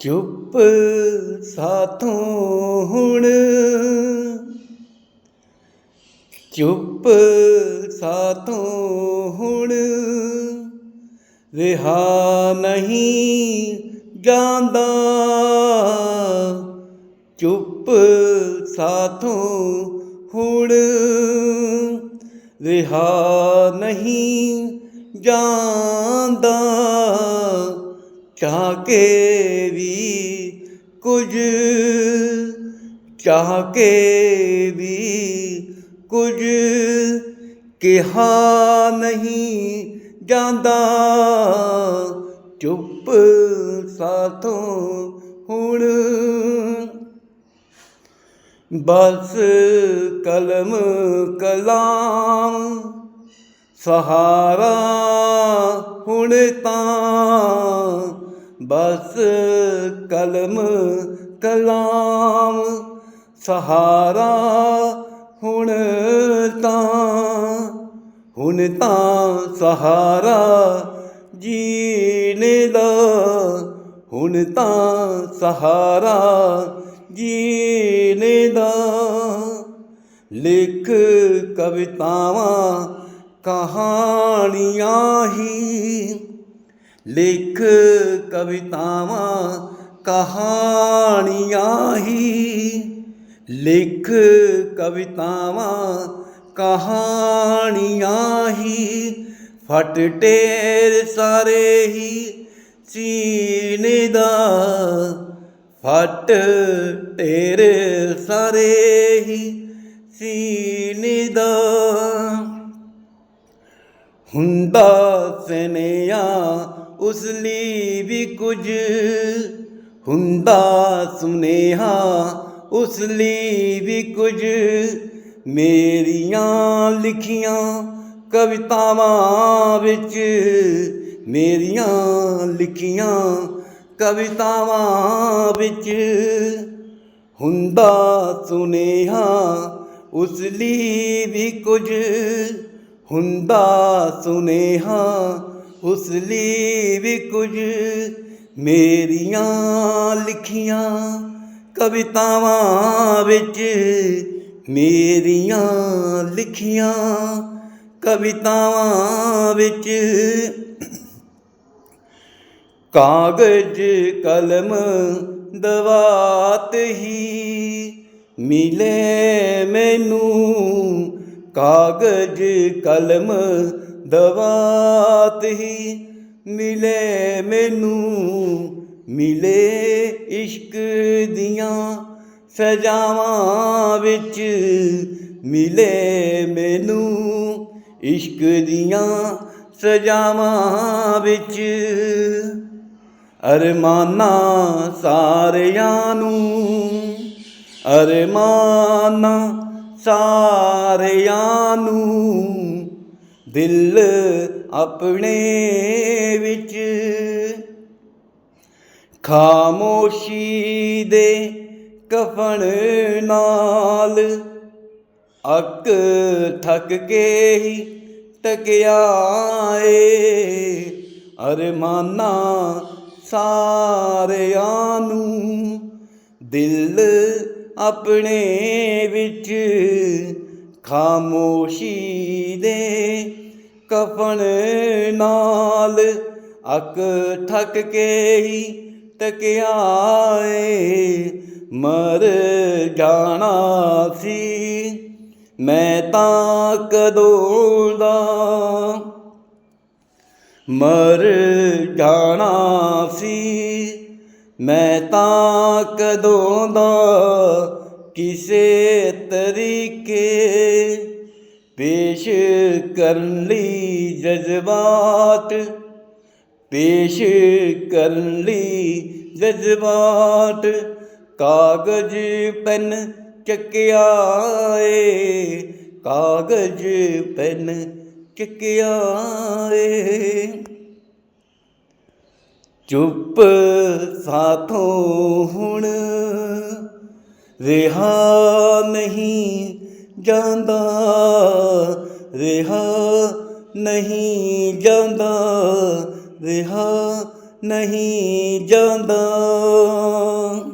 ਚੁੱਪ ਸਾਥੋਂ ਹੁਣ। ਚੁੱਪ ਸਾਥੋਂ ਹੁਣ। ਰਿਹਾ ਨਹੀਂ ਜਾਂਦਾ। ਚੁੱਪ ਸਾਥੋਂ ਹੁਣ। ਰਿਹਾ ਨਹੀਂ ਜਾਂਦਾ। ਚਾਹ ਕੇ ਵੀ ਕੁਝ ਚਾਹ ਕੇ ਵੀ ਕੁਝ ਕਿਹਾ ਨਹੀਂ ਜਾਂਦਾ। ਚੁੱਪ ਸਾਥੋਂ ਹੁਣ ਬਸ ਕਲਮ ਕਲਾਮ, ਸਹਾਰਾ ਹੁਣ ਤਾਂ ਬਸ ਕਲਮ ਕਲਾਮ, ਸਹਾਰਾ ਹੁਣ ਤਾਂ ਹੁਣ ਤਾਂ ਸਹਾਰਾ ਜੀਣੇ ਦਾ, ਹੁਣ ਤਾਂ ਸਹਾਰਾ ਜੀਣੇ ਦਾ। ਲਿਖ ਕਵਿਤਾਵਾਂ ਕਹਾਣੀਆਂ ਹੀ ਲੇਖ ਕਵਿਤਾਵਾਂ ਕਹਾਣੀਆਂ ਹੀ। ਲਿਖ ਕਵਿਤਾਵਾਂ ਕਹਾਣੀਆਂ ਹੀ। ਫਟ ਢੇਰ ਸਾਰੇ ਹੀ ਸੀਨੇ ਦਾ। ਫਟ ਢੇਰ ਸਾਰੇ ਹੀ ਸੀਨੇ ਦਾ। ਹੁੰਦਾ ਸਨੇਆ ਉਸ ਲਈ ਵੀ ਕੁਝ ਹੁੰਦਾ ਸੁਨੇਹਾ ਉਸ ਲਈ ਵੀ ਕੁਝ ਮੇਰੀਆਂ ਲਿਖੀਆਂ ਕਵਿਤਾਵਾਂ ਵਿੱਚ, ਮੇਰੀਆਂ ਲਿਖੀਆਂ ਕਵਿਤਾਵਾਂ ਵਿੱਚ ਹੁੰਦਾ ਸੁਨੇਹਾ ਉਸ ਲਈ ਵੀ ਕੁਝ ਹੁੰਦਾ ਸੁਨੇਹਾ ਉਸ ਲਈ ਵੀ ਕੁਝ ਮੇਰੀਆਂ ਲਿਖੀਆਂ ਕਵਿਤਾਵਾਂ ਵਿੱਚ ਮੇਰੀਆਂ ਲਿਖੀਆਂ ਕਵਿਤਾਵਾਂ ਵਿੱਚ ਕਾਗਜ਼, ਕਲਮ ਦਵਾਤ ਹੀ ਮਿਲੇ ਮੈਨੂੰ। ਕਾਗਜ਼, ਕਲਮ ਦਵਾਤ ਹੀ ਮਿਲੇ ਮੈਨੂੰ, ਮਿਲੇ ਇਸ਼ਕ ਦੀਆਂ ਸਜਾਵਾਂ ਵਿੱਚ, ਮਿਲੇ ਮੈਨੂੰ ਇਸ਼ਕ ਦੀਆਂ ਸਜਾਵਾਂ ਵਿੱਚ। ਅਰਮਾਨਾਂ ਸਾਰਿਆਂ ਨੂੰ, ਅਰਮਾਨਾਂ ਸਾਰਿਆਂ ਨੂੰ ਦਿਲ ਆਪਣੇ ਵਿੱਚ। ਖਾਮੋਸ਼ੀ ਦੇ ਕਫਨ ਨਾਲ ਅੱਕ ਥੱਕ ਕੇ ਹੀ ਏ। ਅਰਮਾਨਾ ਸਾਰਿਆਂ ਨੂੰ ਦਿਲ ਆਪਣੇ ਵਿੱਚ। ਖਾਮੋਸ਼ੀ ਦੇ ਕਫਨ ਨਾਲ ਅੱਕ ਠੱਕ ਕੇ ਹੀ ਟਕਿਆਏ ਮਰ ਜਾਣਾ ਸੀ। ਮੈਂ ਤਾਂ ਕਦੋਂ ਦਾ ਮਰ ਜਾਣਾ ਸੀ। ਮੈਂ ਤਾਂ ਕਦੋਂ ਦਾ ਕਿਸੇ ਤਰੀਕੇ ਕਰਨ ਲਈ ਜਜ਼ਬਾਤ, ਪੇਸ਼ ਕਰਨ ਲਈ ਜਜ਼ਬਾਤ। ਕਾਗਜ਼ ਪੈਨ ਚੱਕਿਆ ਏ ਕਾਗਜ਼ ਪੈਨ ਚੱਕਿਆ ਏ ਚੁੱਪ ਸਾਥੋਂ ਹੁਣ ਰਿਹਾ ਨਹੀਂ ਜਾਂਦਾ। ਰਿਹਾ ਨਹੀਂ ਜਾਂਦਾ ਰਿਹਾ ਨਹੀਂ ਜਾਂਦਾ।